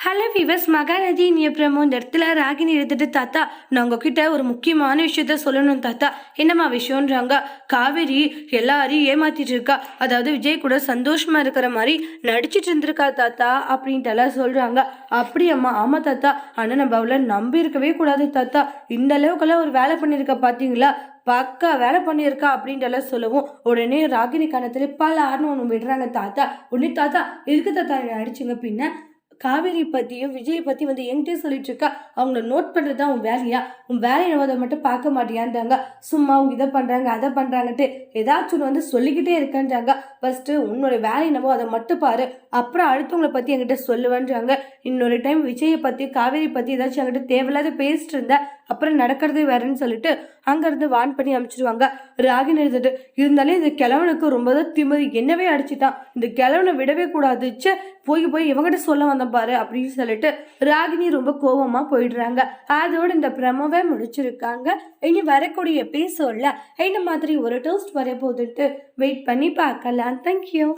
Hello விவஸ் Mahanadi நியப்புறமோ இந்த இடத்துல ராகினி எடுத்துட்டு தாத்தா நான் உங்ககிட்ட ஒரு முக்கியமான விஷயத்த சொல்லணும் தாத்தா. என்னம்மா விஷயம்ன்றாங்க? காவேரி எல்லாரையும் ஏமாத்திட்டு இருக்கா. அதாவது விஜய் கூட சந்தோஷமா இருக்கிற மாதிரி நடிச்சிட்டு இருந்திருக்கா தாத்தா அப்படின்ட்டு எல்லாம் சொல்றாங்க. அப்படியம்மா ஆமா தாத்தா. ஆனா நம்ம அவளை நம்பி இருக்கவே கூடாது தாத்தா. இந்த அளவுக்கெல்லாம் ஒரு வேலை பண்ணியிருக்கா பாத்தீங்களா? பக்கா வேலை பண்ணியிருக்கா அப்படின்ட்டு எல்லாம் சொல்லவும் உடனே ராகினி கணத்துல பல ஆறுன்னு ஒன்று விடுறாங்க தாத்தா. உடனே தாத்தா இருக்கு தாத்தா நடிச்சுங்க பின்ன? காவேரி பற்றியும் விஜய் பற்றி வந்து என்கிட்ட சொல்லிட்டு இருக்கா அவங்கள நோட் பண்ணுறது தான் உன் வேலையா? உன் வேலையை அதை மட்டும் பார்க்க மாட்டியான்றாங்க. சும்மா அவங்க இதை பண்ணுறாங்க அதை பண்ணுறாங்கன்ட்டு ஏதாச்சும் ஒன்று வந்து சொல்லிக்கிட்டே இருக்கன்றாங்க. ஃபஸ்ட்டு உன்னோட வேலை என்னவோ அதை மட்டும் பாரு. அப்புறம் அடுத்தவங்களை பற்றி என்கிட்ட சொல்லுவேன்றாங்க. இன்னொரு டைம் விஜயை பற்றி காவேரி பற்றி ஏதாச்சும் என்கிட்ட தேவையில்லாத பேசிட்டு இருந்தேன் அப்புறம் நடக்கிறது வேறன்னு சொல்லிட்டு அங்கேருந்து வான் பண்ணி அமைச்சிருவாங்க ராகினி எடுத்துட்டு இருந்தாலே இந்த கிழவனுக்கு ரொம்ப தான் திமிரு. என்னவே அடிச்சிட்டான். இந்த கிழவனை விடவே கூடாதுச்சு. போய் போய் இவங்கிட்ட சொல்ல வந்தேன் பாரு அப்படின்னு சொல்லிட்டு ராகினி ரொம்ப கோபமாக போயிடுறாங்க. அதோட இந்த பிரமவை முடிச்சிருக்காங்க. இனி வரக்கூடிய எபிசோடில் இந்த மாதிரி ஒரு டோஸ்ட் வர போதுட்டு வெயிட் பண்ணி பார்க்கலாம். தேங்க்யூ